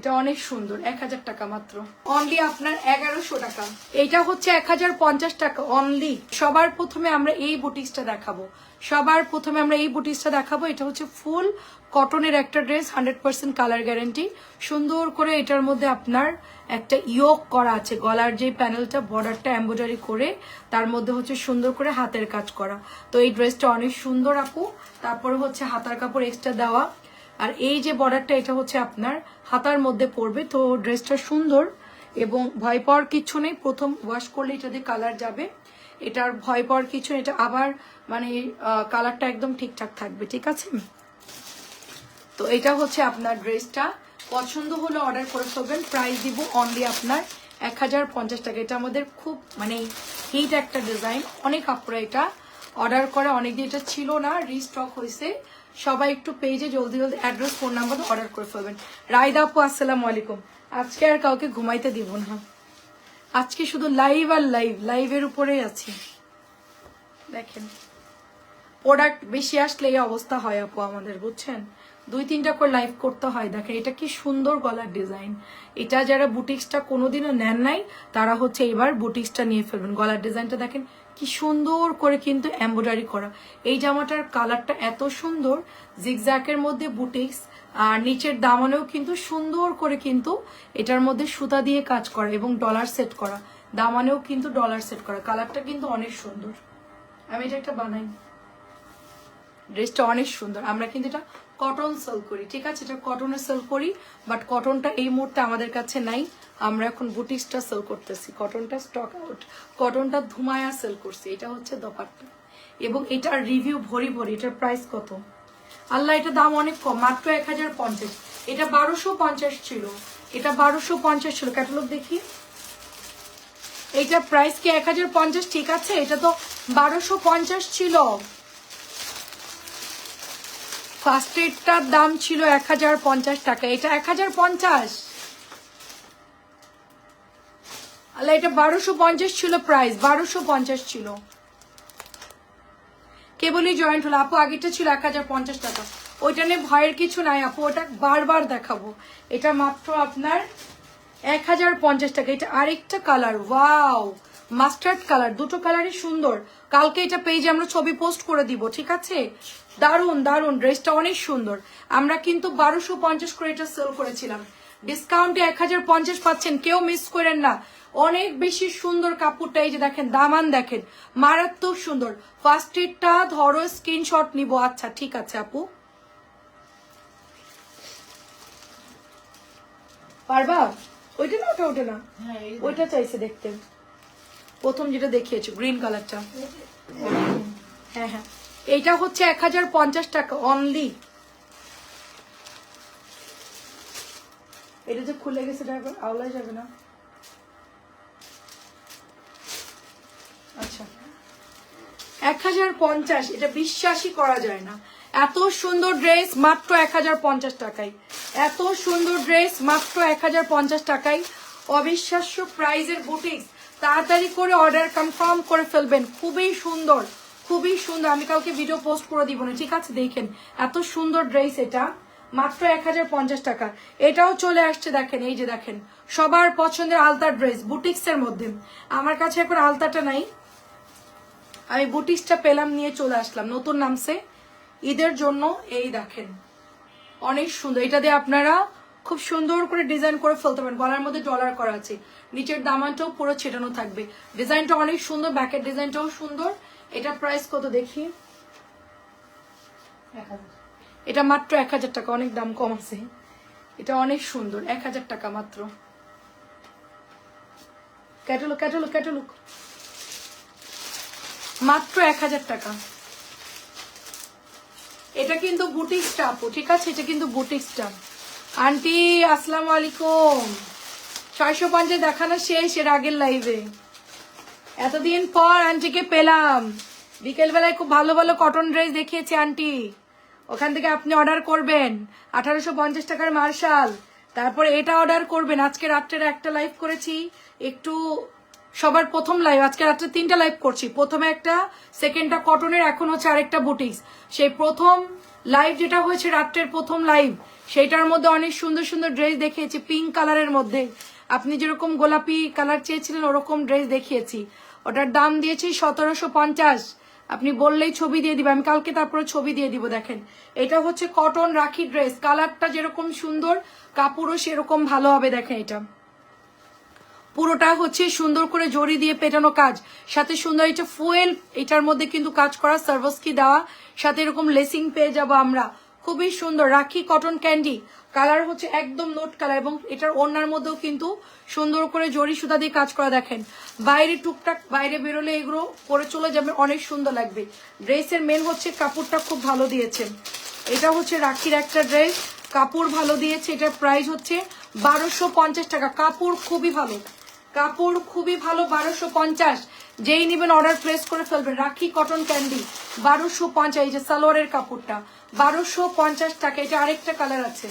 এটা অনেক সুন্দর, এক হাজার টাকা মাত্র। অনলি আপনার এগারোশো টাকা। এটা হচ্ছে এক হাজার পঞ্চাশ টাকা অনলি সবার প্রথমে আমরা এই বুটিক্সটা দেখাবো। সবার প্রথমে আমরা এই বুটিক্সটা দেখাবো, এটা হচ্ছে ফুল কটনের একটা dress, hundred percent colour guarantee. সুন্দর করে এটার মধ্যে আপনার একটা ইয়োক করা আছে, গলার যে প্যানেলটা, বর্ডারটা এম্ব্রয়ডারি করে, তার মধ্যে হচ্ছে সুন্দর করে হাতের কাজ করা। তো এই ড্রেসটা অনেক সুন্দর আপু। তারপরে হচ্ছে হাতার কাপড় এক্সট্রা দেওয়া। আর এই যে বর্ডারটা, এটা হচ্ছে আপনার হাতার মধ্যে পড়বে। তো ড্রেসটা সুন্দর এবং ভয় পাওয়ার কিছু নেই। প্রথম ওয়াশ করলে এটা দিয়ে কালার যাবে। এটার ভয় পাওয়ার কিছু এটা আবার মানে কালারটা একদম ঠিকঠাক থাকবে, ঠিক আছে? তো এটা হচ্ছে আপনার ড্রেসটা। পছন্দ হলে অর্ডার করে ফেলবেন। প্রাইস দিব অনলি আপনার এক হাজার পঞ্চাশ টাকা। এটা আমাদের খুব মানে হিট একটা ডিজাইন অনেক আপুরা এটা। অর্ডার করে অনেকদিন এটা ছিল না রিস্টক হয়েছে। সবাই একটু পেজে জলদি জলদি অ্যাড্রেস ফোন নাম্বার অর্ডার করে ফেলবেন। রায়দা আপু, আসসালামু আলাইকুম। আজকে আর কাউকে ঘুমাইতে দিব না। আজকে শুধু লাইভ আর লাইভ লাইভের উপরেই আছি। দেখেন প্রোডাক্ট বেশি আসলে এই অবস্থা হয় আপু আমাদের, বুঝছেন? দুই তিনটা করে লাইভ করতে হয়। দেখেন, এটা কি সুন্দর গলার ডিজাইন এটা যারা বুটিক্সটা কোনোদিনও নেন নাই, তারা হচ্ছে এবার বুটিক্সটা নিয়ে ফেলবেন। গলার ডিজাইনটা দেখেন কি সুন্দর করে কিন্তু এমব্রয়ডারি করা। এই জামাটার কালারটা এত সুন্দর জিগজ্যাকের মধ্যে বুটিক্স আর নিচের দামানেও কিন্তু সুন্দর করে কিন্তু এটার মধ্যে সুতা দিয়ে কাজ করা এবং ডলার সেট করা। দামানেও কিন্তু ডলার সেট করা। কালারটা কিন্তু অনেক সুন্দর। আমি এটা একটা বানাই। ড্রেসটা অনেক সুন্দর। আমরা কিন্তু এটা কটন সেল করি, ঠিক আছে? এটা কটনে সেল করি বাট কটনটা এই মুহূর্তে আমাদের কাছে নাই। আমরা এখন বুটিক্সটা সেল করতেছি কটনটা স্টক আউট কটনটা ধুমায়া সেল করছি, এটা হচ্ছে দপারটা এবং এটার রিভিউ ভরি ভরি, এটার প্রাইস কত? আল্লাহ, এটা দাম অনেক কম, মাত্র এক হাজার পঞ্চাশ। এটা বারোশো পঞ্চাশ ছিল, এটা বারোশো পঞ্চাশ ছিল। ক্যাটালগ দেখি। এটা প্রাইস কি এক হাজার পঞ্চাশ? ঠিক আছে, এটা তো বারোশো পঞ্চাশ ছিল। ফার্স্ট এডটার দাম ছিল এক হাজার পঞ্চাশ টাকা, এটা এক হাজার পঞ্চাশ। আল্লাহ এটা বারোশো পঞ্চাশ ছিল প্রাইস বারোশো পঞ্চাশ ছিল। কেবলই জয়েন্ট হলো। আপু, আগেরটা ছিল এক হাজার পঞ্চাশ টাকা। ওইটা নিয়ে ভয়ের কিছু নাই আপু, ওটা বারবার দেখাবো। এটা মাত্র আপনার এক হাজার পঞ্চাশ টাকা। এটা আরেকটা কালার ওয়াও মাস্টার্ড কালার দুটো কালারই সুন্দর। কালকে এটা পেজে আমরা ছবি পোস্ট করে দিব, ঠিক আছে? দারুণ দারুণ ড্রেসটা অনেক সুন্দর। আমরা কিন্তু বারোশো পঞ্চাশ করে এটা সেল করেছিলাম। ডিসকাউন্টে এক হাজার পঞ্চাশ পাচ্ছেন কেউ মিস করেন না। অনেক বেশি সুন্দর কাপড়টা এই যে দেখেন দামান দেখেন মারাত্মক সুন্দর। ফার্স্ট এডটা ধরো স্ক্রিনশট নিব। আচ্ছা ঠিক আছে আপু। পারবা? ওইটা না ওটা ওটা না? ওইটা চাইছে দেখতে। প্রথম যেটা দেখিয়েছো গ্রিন কালারটা হ্যাঁ হ্যাঁ। এইটা হচ্ছে এক হাজার পঞ্চাশ টাকা অনলি এটা যে খুলে গেছে আওলাই যাবে না। আচ্ছা। এক হাজার পঞ্চাশ, এটা বিশ্বাসই করা যায় না। এত সুন্দর ড্রেস, মাত্র এক হাজার পঞ্চাশ টাকায়। এত সুন্দর ড্রেস, মাত্র এক হাজার পঞ্চাশ টাকায়। অবিশ্বাস্য প্রাইজের বুটিক্স তাড়াতাড়ি করে অর্ডার কনফার্ম করে ফেলবেন। খুবই সুন্দর খুবই সুন্দর। আমি কাউকে ভিডিও পোস্ট করে দিব না, ঠিক আছে? দেখেন, এত সুন্দর ড্রেস এটা। মাত্র এক হাজার পঞ্চাশ টাকা। এটাও চলে আসছে, দেখেন, এই যে দেখেন। সবার পছন্দের আলতার ড্রেস বুটিক্স এর মধ্যে। আমার কাছে এখন আলতাটা নাই। আমি বুটিক্সটা পেলাম, নিয়ে চলে আসলাম। নতুন নামছে। ঈদের জন্য এই দেখেন। অনেক সুন্দর। এটা দিয়ে আপনারা খুব সুন্দর করে ডিজাইন করে ফেলতে পারেন। গলার মধ্যে ডলার করা আছে। নিচের দামানটাও পুরো ছেটানো থাকবে। ডিজাইনটা অনেক সুন্দর, ব্যাকের ডিজাইনটাও সুন্দর। এটা প্রাইস কত দেখি? এটা মাত্র এক হাজার টাকা, অনেক দাম কম আছে। এটা অনেক সুন্দর, এক হাজার টাকা মাত্র। ক্যাটালগ ক্যাটালগ ক্যাটালগ মাত্র এক হাজার টাকা। এটা কিন্তু বুটিক স্টাফ ঠিক আছে? এটা কিন্তু বুটিক স্টাফ আন্টি, আসসালামু আলাইকুম। ছয়শো পঞ্চাশ দেখানো শেষ এর আগের লাইভে এতদিন পর আন্টিকে পেলাম। বিকেলবেলায় খুব ভালো ভালো কটন ড্রেস দেখিয়েছি আন্টি। ওখান থেকে আপনি অর্ডার করবেন। আঠারোশো পঞ্চাশ টাকার মার্শাল। তারপরে এটা অর্ডার করবেন। আজকে রাত্রের একটা লাইভ করেছি। একটু সবার প্রথম লাইভ আজকে রাত্রে তিনটা লাইভ করছি। প্রথমে একটা সেকেন্ডটা কটনের এখন হচ্ছে আরেকটা বুটিক্স সেই প্রথম লাইভ যেটা হয়েছে রাত্রের প্রথম লাইভ সেটার মধ্যে অনেক সুন্দর সুন্দর ড্রেস দেখিয়েছি পিঙ্ক কালারের মধ্যে। আপনি যেরকম গোলাপি কালার চেয়েছিলেন, ওরকম ড্রেস দেখিয়েছি। ওটার দাম দিয়েছি সতেরোশো পঞ্চাশ। আপনি বললেই ছবি দিয়ে দিবে, আমি কালকে তারপরে ছবি দিয়ে দিব, দেখেন। এটা হচ্ছে কটন রাখি ড্রেস কালারটা যেরকম সুন্দর, কাপড়ও সেরকম ভালো হবে, দেখেন এটা। পুরোটা হচ্ছে সুন্দর করে জড়ি দিয়ে পেটানো কাজ। সাথে সুন্দর এটা ফুয়েল এটার মধ্যে কিন্তু কাজ করা সার্ভস কি দেওয়া। সাথে এরকম লেসিং পেয়ে যাব আমরা। খুবই সুন্দর। রাখি কটন ক্যান্ডি কালার হচ্ছে একদম নোট কালার এবং এটার ওড়নার মধ্যেও কিন্তু সুন্দর করে জড়ি সুতা দিয়ে কাজ করা দেখেন। বাইরে টুকটাক বাইরে বেরোলে এগুলো পরে চলে যাবে, অনেক সুন্দর লাগবে। ড্রেসের মেন হচ্ছে কাপড়টা খুব ভালো দিয়েছেন এটা হচ্ছে রাখির একটা ড্রেস কাপড় ভালো দিয়েছে, এটার প্রাইস হচ্ছে বারোশো পঞ্চাশ টাকা। কাপড় খুবই ভালো। কাপড় খুবই ভালো, বারোশো পঞ্চাশ। যেই নেবেন অর্ডার প্লেস করে ফেলবেন। রাখি কটন ক্যান্ডি বারোশো পঞ্চাশ। এই যে সালোয়ারের কাপড়টা। বারোশো পঞ্চাশ টাকা। এটা আরেকটা কালার আছে।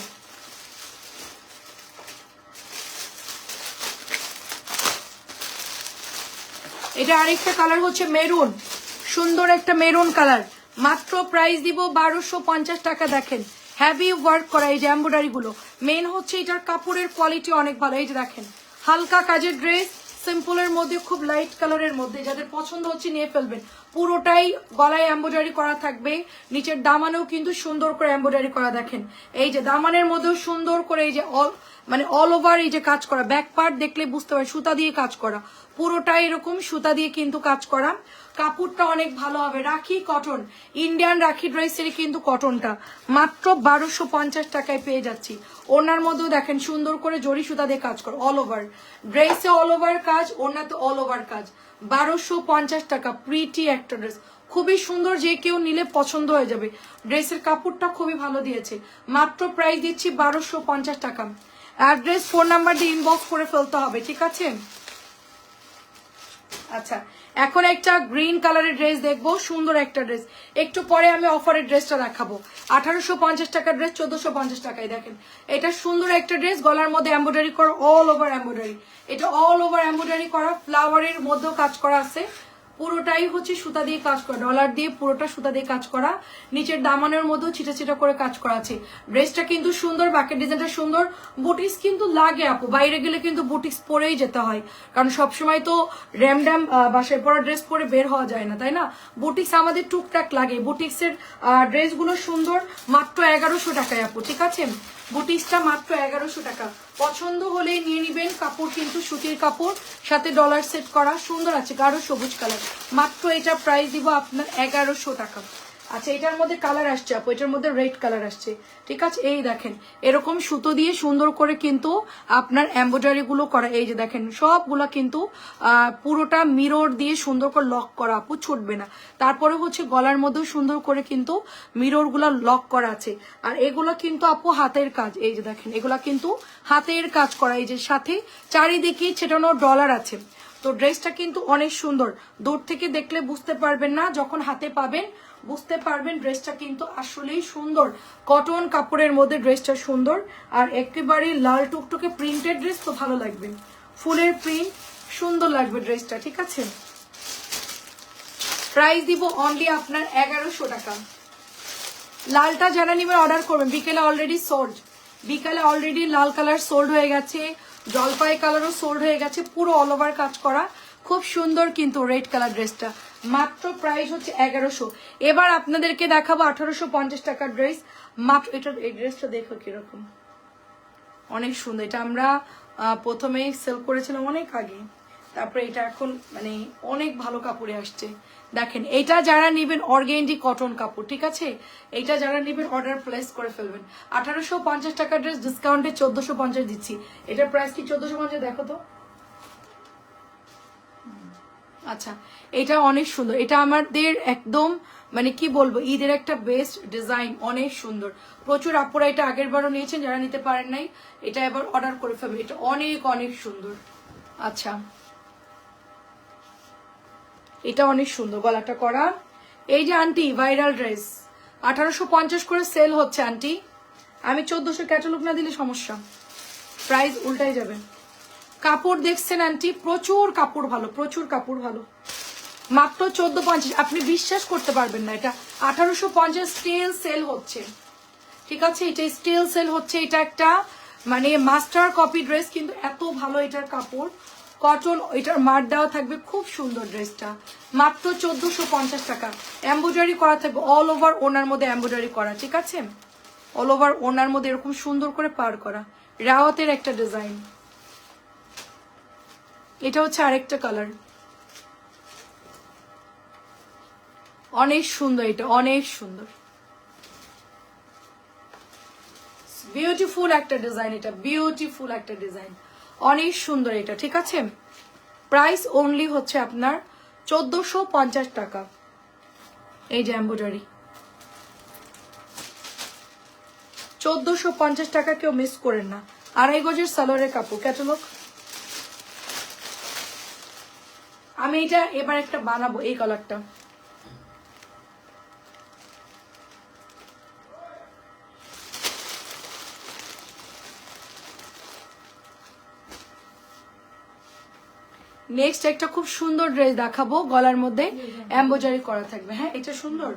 এটা আরেকটা কালার হচ্ছে মেরুন। সুন্দর একটা মেরুন কালার মাত্র প্রাইস দিব বারোশো পঞ্চাশ টাকা, দেখেন। হ্যাভি ওয়ার্ক করা এই যে গুলো। মেন হচ্ছে এটার কাপড়ের কোয়ালিটি অনেক ভালো। এই যে দেখেন, হালকা কাজের ড্রেস সিম্পলের মধ্যে, খুব লাইট কালারের মধ্যে। যাদের পছন্দ হচ্ছে, নিয়ে ফেলবেন। পুরোটাই গলায় এম্ব্রয়ডারি করা থাকবে। নিচের দামানেও কিন্তু সুন্দর করে এম্ব্রয়ডারি করা দেখেন। এই যে দামানের মধ্যেও সুন্দর করে এই যে অল মানে অল ওভার এই যে কাজ করা। ব্যাক পার্ট দেখলে বুঝতে পারেন সুতা দিয়ে কাজ করা। পুরোটাই এরকম সুতা দিয়ে কিন্তু কাজ করা। কাপড়টা অনেক ভালো হবে। রাখি কটন ইন্ডিয়ান রাখি ড্রেসের কিন্তু কটনটা মাত্র বারোশো পঞ্চাশ টাকায় পেয়ে যাচ্ছি। ওনার মধ্যেও দেখেন সুন্দর করে জড়ি সুতা দিয়ে কাজ কর। অল ওভার ড্রেসে অল ওভার কাজ, ওনাতে অল ওভার কাজ। বারোশো পঞ্চাশ টাকা প্রিটি একটা ড্রেস খুবই সুন্দর, যে কেউ নিলে পছন্দ হয়ে যাবে। ড্রেসের কাপড়টা খুবই ভালো দিয়েছে। মাত্র প্রাইস দিচ্ছি বারোশো পঞ্চাশ টাকা। অ্যাড্রেস ফোন নাম্বার দিয়ে ইনবক্স করে ফেলতে হবে, ঠিক আছে? আচ্ছা এখন একটা গ্রিন কালারের ড্রেস দেখব, সুন্দর একটা ড্রেস একটু পরে আমি অফারের ড্রেসটা দেখাবো। আঠারোশো পঞ্চাশ টাকার ড্রেস চোদ্দশো পঞ্চাশ টাকায় দেখেন। এটা সুন্দর একটা ড্রেস গলার মধ্যে এম্ব্রয়ডারি করা অল ওভার এম্ব্রয়ডারি এটা অল ওভার এম্ব্রয়ডারি করা ফ্লাওয়ারের মধ্যেও কাজ করা আছে। পুরোটাই হচ্ছে সুতা দিয়ে কাজ করা ডলার দিয়ে পুরোটা সুতা দিয়ে কাজ করা, নিচের দামানের মধ্যেও ছিটা ছিটা করে কাজ করা আছে। ড্রেসটা কিন্তু সুন্দর বাকের ডিজাইনটা সুন্দর। বুটিক্স কিন্তু লাগে আপু, বাইরে গেলে কিন্তু বুটিক্স পরেই যেতে হয়। কারণ সবসময় তো র্যাম ড্যাম বাসায় পরা ড্রেস পরে বের হওয়া যায় না, তাই না? বুটিক্স আমাদের টুকটাক লাগে। বুটিক্সের ড্রেসগুলো সুন্দর, মাত্র এগারোশো টাকায় আপু, ঠিক আছে? বুটিক্সটা মাত্র এগারোশো টাকা। পছন্দ হলে নিয়ে নিবেন কাপড়, কিন্তু সুতির কাপড়, সাথে ডলার সেট করা সুন্দর আছে গাঢ় সবুজ কালার মাত্র এটা প্রাইস দিব আপনার এগারোশো টাকা। আচ্ছা এটার মধ্যে কালার আসছে আপু, এটার মধ্যে রেড কালার আসছে। ঠিক আছে? এই দেখেন, এরকম সুতো দিয়ে সুন্দর করে কিন্তু আপনারগুলো করা, এই যে দেখেন, সবগুলা কিন্তু পুরোটা মিরর দিয়ে সুন্দর করে লক করা আপু, ছুটবে না। তারপরে হচ্ছে গলার মধ্যেও সুন্দর করে কিন্তু মিররগুলা লক করা আছে। আর এগুলো কিন্তু আপু হাতের কাজ, এই যে দেখেন, এগুলা কিন্তু হাতের কাজ করা, এই যে সাথে চারিদিকে ছেটানো ডলার আছে। তো ড্রেসটা কিন্তু অনেক সুন্দর। দূর থেকে দেখলে বুঝতে পারবেন না, যখন হাতে পাবেন বুঝতে পারবেন ড্রেসটা কিন্তু আসলেই সুন্দর। কটন কাপড়ের মধ্যে ড্রেসটা সুন্দর, আর একেবারে লাল টুকটুকে প্রিন্টেড ড্রেস তো ভালো লাগবে। ফুলের প্রিন্ট, সুন্দর লাগবে ড্রেসটা, ঠিক আছে? প্রাইস দিব অনলি আপনার এগারোশো টাকা। লালটা যারা নিবে অর্ডার করবেন। বিকেলে অলরেডি সোল্ড বিকালে অলরেডি লাল কালার সোল্ড হয়ে গেছে। জলপাই কালারও সোল্ড হয়ে গেছে, পুরো অল ওভার কাজ করা। খুব সুন্দর কিন্তু রেড কালার ড্রেসটা মাত্র প্রাইস হচ্ছে এগারোশো। এবার আপনাদেরকে দেখাবো আঠারোশো পঞ্চাশ টাকার ড্রেস মাত্র এটা এই ড্রেসটা দেখো কীরকম। অনেক সুন্দর। এটা আমরা প্রথমে সেল করেছিলাম অনেক আগে। তারপরে এটা এখন মানে অনেক ভালো কাপড়ে আসছে। দেখেন, এটা যারা নেবেন অর্গেন্ডি কটন কাপড়, ঠিক আছে? এটা যারা নেবেন অর্ডার প্লেস করে ফেলবেন। আঠারোশো পঞ্চাশ টাকা ড্রেস ডিসকাউন্টে চোদ্দশো পঞ্চাশ দিচ্ছি। এটার প্রাইস কি চোদ্দশো পঞ্চাশ? দেখো তো। আচ্ছা এটা অনেক সুন্দর। এটা আমাদের একদম মানে কি বলব, ঈদের একটা বেস্ট ডিজাইন অনেক সুন্দর। প্রচুর আপুরা এটা আগের বারও নিয়েছেন, যারা নিতে পারেন নাই, এটা এবার অর্ডার করে ফেলবে এটা অনেক অনেক সুন্দর। আচ্ছা। এটা অনেক সুন্দর গলাটা করা। এই যে আন্টি ভাইরাল ড্রেস আঠারোশো পঞ্চাশ করে সেল হচ্ছে আন্টি। আমি চোদ্দশো ক্যাটালগ না দিলে সমস্যা। প্রাইস উল্টাই যাবে। কাপড় দেখছেন আন্টি, প্রচুর কাপড় ভালো, প্রচুর কাপড় ভালো। মাত্র চোদ্দ পঞ্চাশ। আপনি বিশ্বাস করতে পারবেন না এটা। আঠারোশো পঞ্চাশ স্টিল সেল হচ্ছে। ঠিক আছে? এটা স্টিল সেল হচ্ছে। এটা একটা মানে মাস্টার কপি ড্রেস কিন্তু এত ভালো এটার কাপড়। কটন, এটার মার দেওয়া থাকবে খুব সুন্দর ড্রেসটা। মাত্র চোদ্দশো পঞ্চাশ টাকা। এম্ব্রয়ডারি করা থাকবে অল ওভার ওনার মধ্যে এম্ব্রয়ডারি করা, ঠিক আছে? অল ওভার ওনার মধ্যে এরকম সুন্দর করে পার করা। রাওয়াতের একটা ডিজাইন এটা হচ্ছে আরেকটা কালার অনেক সুন্দর এটা, অনেক সুন্দর। বিউটিফুল একটা ডিজাইন এটা বিউটিফুল একটা ডিজাইন অনেক সুন্দর এটা, ঠিক আছে? প্রাইস অনলি হচ্ছে আপনার চোদ্দশো পঞ্চাশ টাকা। এই যে এম্ব্রয়ডারি চোদ্দশো পঞ্চাশ টাকা কেউ মিস করেন না। আড়াই গজের সালোয়ারের কাপড় ক্যাটালগ আমি এটা এবার একটা বানাবো, এই কালারটা নেক্সট একটা খুব সুন্দর ড্রেস দেখাবো, গলার মধ্যে এম্বোজারি করা থাকবে। হ্যাঁ এটা সুন্দর।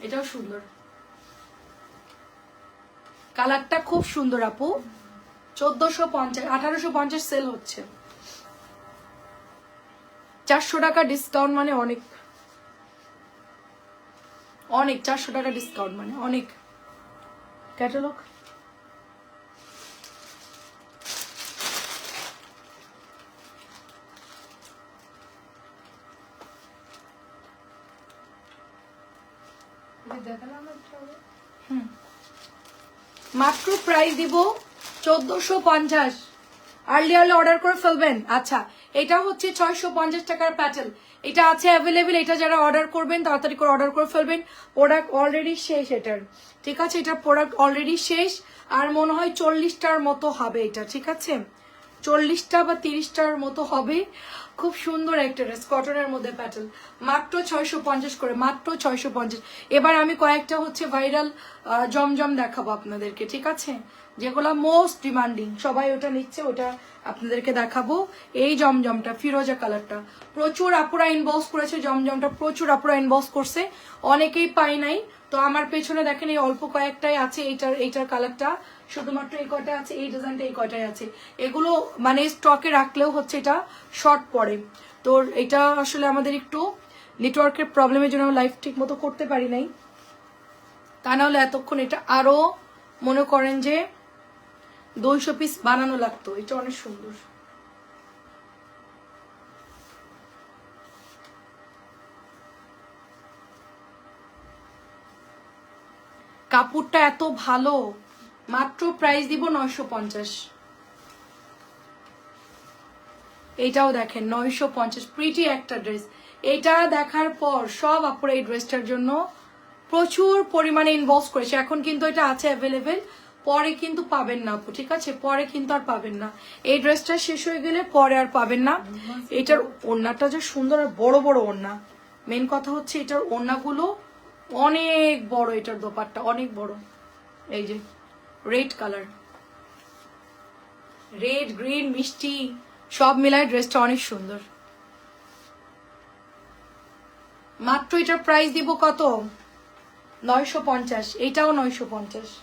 এটাও সুন্দর। কালারটা খুব সুন্দর আপু। চোদ্দশো পঞ্চাশ, আঠারোশো পঞ্চাশ সেল হচ্ছে। চারশো টাকা ডিসকাউন্ট মানে অনেক। অনেক, চারশো টাকা ডিসকাউন্ট মানে অনেক। ক্যাটালগ মাত্র প্রাইস দিব চোদ্দশো পঞ্চাশ। আর্লি আর্লি অর্ডার করে ফেলবেন। আচ্ছা এটা হচ্ছে ছয়শো পঞ্চাশ টাকার প্যাটেল এটা আছে অ্যাভেলেবেল এটা যারা অর্ডার করবেন, তাড়াতাড়ি করে অর্ডার করে ফেলবেন। প্রোডাক্ট অলরেডি শেষ এটার। ঠিক আছে, এটা প্রোডাক্ট অলরেডি শেষ। আর মনে হয় চল্লিশটার মতো হবে এটা, ঠিক আছে? চল্লিশটা বা তিরিশটার মতো হবে। খুব সুন্দর একটা ড্রেস কটনের মধ্যে প্যাটেল মাত্র ছয়শো পঞ্চাশ করে, মাত্র ছয়শো পঞ্চাশ। এবার আমি কয়েকটা হচ্ছে ভাইরাল জমজম দেখাবো আপনাদেরকে, ঠিক আছে? যেগুলো মোস্ট ডিমান্ডিং সবাই ওটা নিচ্ছে, ওটা আপনাদেরকে দেখাবো। এই জমজমটা, ফিরোজা কালারটা প্রচুর আপুরা ইনবক্স করেছে, জমজমটা প্রচুর আপুরা ইনবক্স করছে। অনেকেই পাই নাই। তো আমার পেছনে দেখেন এই অল্প কয়েকটাই আছে, এইটার এইটার কালারটা শুধুমাত্র এই কয়টা আছে, এই ডিজাইনটা এই কয়টাই আছে। এগুলো মানে স্টকে রাখলেও হচ্ছে এটা শর্ট পড়ে তো এটা আসলে আমাদের একটু নেটওয়ার্কের প্রবলেমের জন্য লাইফ ঠিক মতো করতে পারি নাই। তা নাহলে এতক্ষণ এটা আরও মনে করেন যে দুইশো পিস বানানো লাগতো। এটা অনেক সুন্দর। কাপড়টা এত ভালো। মাত্র প্রাইস দিব নয়শো পঞ্চাশ। এইটাও দেখেন, নয়শো পঞ্চাশ। প্রিটি একটা ড্রেস এটা দেখার পর সব আপুরা এই ড্রেসটার জন্য প্রচুর পরিমাণে ইনভলভ করেছে। এখন কিন্তু এটা আছে অ্যাভেলেবেল পরে কিন্তু পাবেন না আপু, ঠিক আছে? পরে কিন্তু আর পাবেন না। এই ড্রেসটা শেষ হয়ে গেলে পরে আর পাবেন না। এটার ওড়নাটা যে সুন্দর আর বড় বড় ওড়না। মেন কথা হচ্ছে এটার ওড়নাগুলো অনেক বড় এটার দোপারটা অনেক বড়। এই যে, রেড কালার। রেড, গ্রিন, মিষ্টি, সব মিলায় ড্রেসটা অনেক সুন্দর। মাত্র এটার প্রাইস দিব কত? নয়শো পঞ্চাশ, এটাও নয়শো পঞ্চাশ।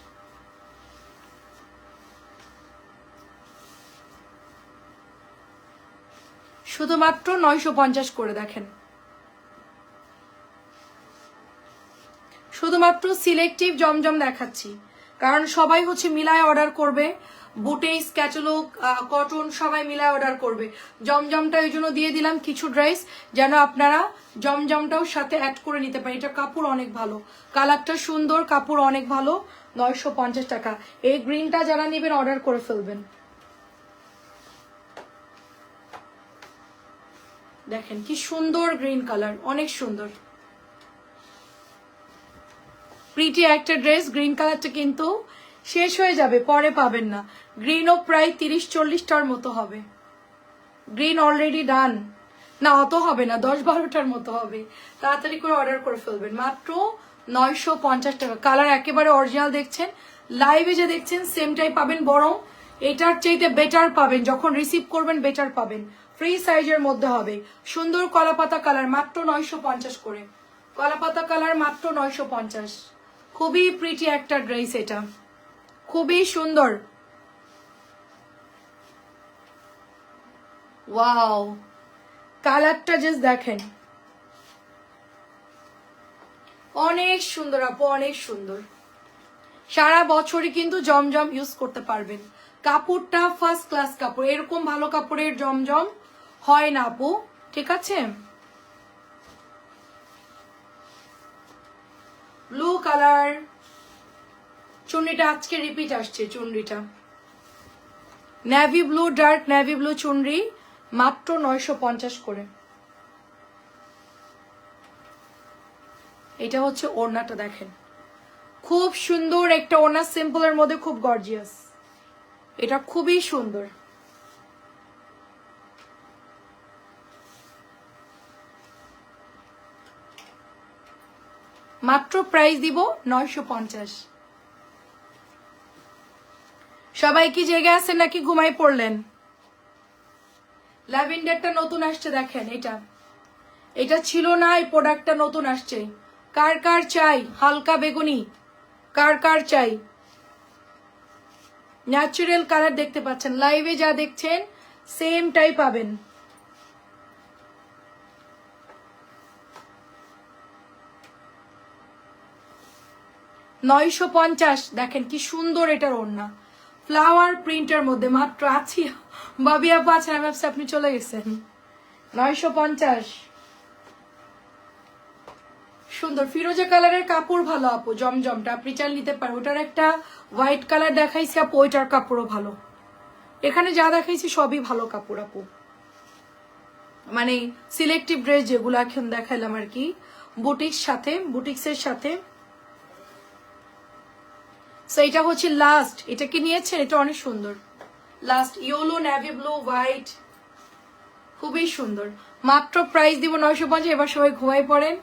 শুধুমাত্র নয়শো পঞ্চাশ করে দেখেন। শুধুমাত্র সিলেক্টিভ জমজম দেখাচ্ছি। কারণ সবাই হচ্ছে মিলায় অর্ডার করবে বুটেইস ক্যাটালগ কটন সবাই মিলায় অর্ডার করবে। জমজমটা ওই জন্য দিয়ে দিলাম কিছু ড্রেস যেন আপনারা জমজমটাও সাথে অ্যাড করে নিতে পারেন। এটা কাপড় অনেক ভালো। কালারটা সুন্দর, কাপড় অনেক ভালো, নয়শো পঞ্চাশ টাকা। এই গ্রিনটা যারা নেবেন অর্ডার করে ফেলবেন। দেখেন কি সুন্দর গ্রিন কালার অনেক সুন্দর। প্রিটি একটা ড্রেস গ্রিন কালারটা কিন্তু শেষ হয়ে যাবে, পরে পাবেন না। গ্রিনও প্রায় তিরিশ, চল্লিশটার মতো হবে। গ্রিন অলরেডি ডান না, অত হবে না, দশ বারোটার মতো হবে। তাড়াতাড়ি করে অর্ডার করে ফেলবেন। মাত্র নয়শো পঞ্চাশ টাকা। কালার একেবারে অরিজিনাল দেখছেন। লাইভে যে দেখছেন সেমটাই পাবেন, বরং এটার চাইতে বেটার পাবেন। যখন রিসিভ করবেন বেটার পাবেন। ফ্রি সাইজের মধ্যে হবে। সুন্দর কলাপাতা কালার মাত্র নয়শো পঞ্চাশ করে। কলাপাতা কালার মাত্র নয়শো পঞ্চাশ। খুবই প্রিটি একটা ড্রেস এটা। খুবই সুন্দর। ওয়াও কালারটা জাস্ট দেখেন। অনেক সুন্দর আপু, অনেক সুন্দর। সারা বছরই কিন্তু জমজম ইউজ করতে পারবেন। কাপড়টা ফার্স্ট ক্লাস কাপড়, এরকম ভালো কাপড়ের জমজম হয় না আপু, ঠিক আছে? ব্লু কালার চুনরিটা আজকে রিপিট আসছে, চুনরিটা। Navy blue dark navy blue চুনরি, মাত্র নয়শো পঞ্চাশ করে। এটা হচ্ছে ওড়নাটা দেখেন। খুব সুন্দর একটা ওড়না সিম্পলের মধ্যে খুব গর্জিয়াস এটা খুবই সুন্দর। মাত্র প্রাইস দিব নয়শো পঞ্চাশ। সবাই কি জেগে আছেন নাকি ঘুমাই পড়লেন? ল্যাভেন্ডারটা নতুন আসছে দেখেন, এটা। এটা ছিল না, এই প্রোডাক্টটা নতুন আসছে। কার কার চাই? হালকা বেগুনি। কার কার চাই? ন্যাচুরাল কালার দেখতে পাচ্ছেন। লাইভে যা দেখছেন সেমটাই পাবেন। নয়শো পঞ্চাশ। দেখেন কি সুন্দর এটার ওড়না। ফ্লাওয়ার প্রিন্টের মধ্যে মাত্র আছি। বাবি আপু, আছেন? আমি ভাবছি আপনি চলে গেছেন। নয়শো পঞ্চাশ। সুন্দর। ফিরোজা কালারের কাপড় ভালো আপু, জমজমটা। আপনি চাল নিতে পারেন। ওটার একটা হোয়াইট কালার দেখাইছি আপু, ওইটার কাপড়ও ভালো। এখানে যা দেখাইছি সবই ভালো কাপড় আপু। মানে সিলেক্টিভ ড্রেস যেগুলো এখন দেখাইলাম আর কি, বুটিক্স সাথে, বুটিক্সের সাথে। এটা হচ্ছে লাস্ট এটা কি নিয়েছেন? এটা অনেক সুন্দর। Last yellow navy blue white খুবই সুন্দর। মাত্র প্রাইস দিব নয়শো পঞ্চাশ, এবার সবাই ঘুমাই পড়েন।